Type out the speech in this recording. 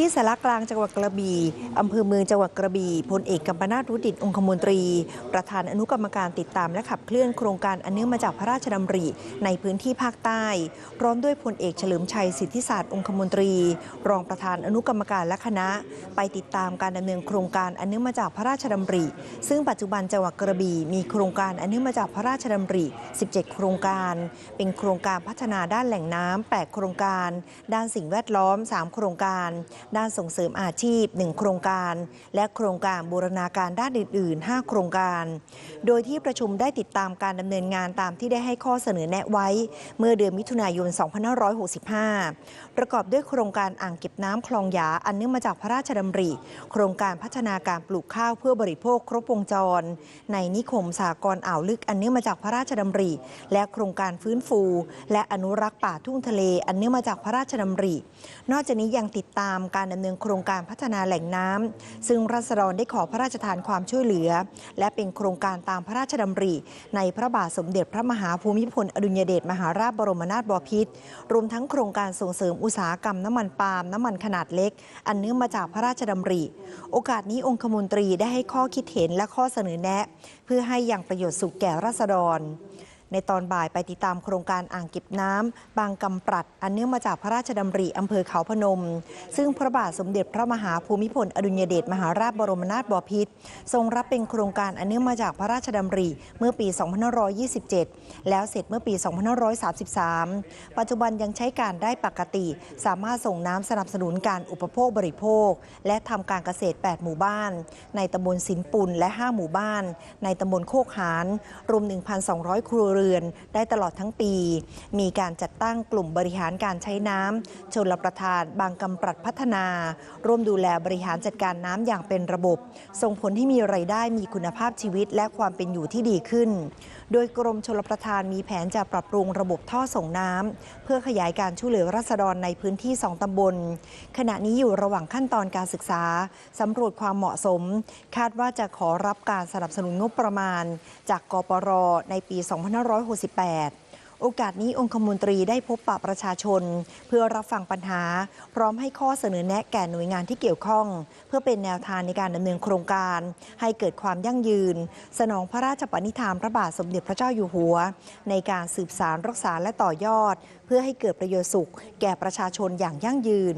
ที่สารกลางจังหวัดกระบี่อำเภอเมืองจังหวัดกระบี่พลเอกกัมปนาตรุดิตองคมนตรี ประธานอนุกรรมการติดตามและขับเคลื่อนโครงการอันเนื่องมาจากพระราชดำริ ในพื้นที่ภาคใต้ พร้อมด้วยพลเอกเฉลิมชัยสิทธิศาสตร์องคมนตรี รองประธานอนุกรรมการและคณะ ไปติดตามการดำเนินโครงการอันเนื่องมาจากพระราชดำริ ซึ่งปัจจุบันจังหวัดกระบี่มีโครงการอันเนื่องมาจากพระราชดำริ 17 โครงการ เป็นโครงการพัฒนาด้านแหล่งน้ำ8โครงการ ด้านสิ่งแวดล้อม 3 โครงการด้านส่งเสริมอาชีพ 1 โครงการ และโครงการบูรณาการด้านอื่น ๆ 5 โครงการ โดยที่ประชุมได้ติดตามการดำเนินงานตามที่ได้ให้ข้อเสนอแนะไว้ เมื่อเดือนมิถุนายน 2565 ประกอบด้วยโครงการอ่างเก็บน้ำคลองหยาอันเนื่องมาจากพระราชดำริ โครงการพัฒนาการปลูกข้าวเพื่อบริโภคครบวงจร ในนิคมสากรอ่าวลึกอันเนื่องมาจากพระราชดำริ และโครงการฟื้นฟู และอนุรักษ์ป่าทุ่งทะเล อันเนื่องมาจากพระราชดำริ นอกจากนี้ยังติดตามการดำเนินโครงการพัฒนาแหล่งน้ำซึ่งรัษฎรได้ขอพระราชทานความช่วยเหลือ และเป็นโครงการตามพระราชดำริ ในพระบาทสมเด็จพระมหาภูมิพลอดุลยเดชมหาราชบรมนาถบพิตรรวมทั้งโครงการส่งเสริมอุตสาหกรรมน้ำมันปาล์มน้ำมันขนาดเล็ก อันเนื่องมาจากพระราชดำริ โอกาสนี้องคมนตรีได้ให้ข้อคิดเห็นและข้อเสนอแนะ เพื่อให้อย่างประโยชน์สุขแก่ราษฎร ในตอนบ่ายไปติดตามโครงการอ่างเก็บน้ำบางกำปรัด อันเนื่องมาจากพระราชดำริอำเภอเขาพนม ซึ่งพระบาทสมเด็จพระมหาภูมิพลอดุลยเดชมหาราชบรมนาถบพิตรทรงรับเป็นโครงการอันเนื่องมาจากพระราชดำริเมื่อปี 2527 แล้วเสร็จเมื่อปี 2533 ปัจจุบันยังใช้การได้ปกติ สามารถส่งน้ำสนับสนุนการอุปโภคบริโภค และทำการเกษตร 8 หมู่บ้าน ในตำบลสินปุนและ 5 หมู่บ้าน ในตำบลโคกหารรวม 1,200 ครัวเรือนได้ตลอดทั้งปี มีการจัดตั้งกลุ่มบริหารการใช้น้ำชนรับประทานบางกำปรัดพัฒนา ร่วมดูแลบริหารจัดการน้ำอย่างเป็นระบบ ส่งผลให้มีไรายได้มีคุณภาพชีวิตและความเป็นอยู่ที่ดีขึ้น โดยกรมชลประทานมีแผนจะปรับปรุงระบบท่อส่งน้ำเพื่อขยายการช่วยเหลือรัษฎรในพื้นที่ 2 ตำบล ขณะนี้อยู่ระหว่างขั้นตอนการศึกษาสำรวจความเหมาะสม คาดว่าจะขอรับการสนับสนุนงบประมาณ จากกปรในปี 2568 โอกาสนี้องคมนตรีได้พบปะประชาชน เพื่อรับฟังปัญหา พร้อมให้ข้อเสนอแนะแก่หน่วยงานที่เกี่ยวข้อง เพื่อเป็นแนวทางในการดำเนินโครงการ ให้เกิดความยั่งยืน สนองพระราชปณิธานพระบาทสมเด็จพระเจ้าอยู่หัว ในการสืบสารรักษาและต่อยอด เพื่อให้เกิดประโยชน์สุข แก่ประชาชนอย่างยั่งยืน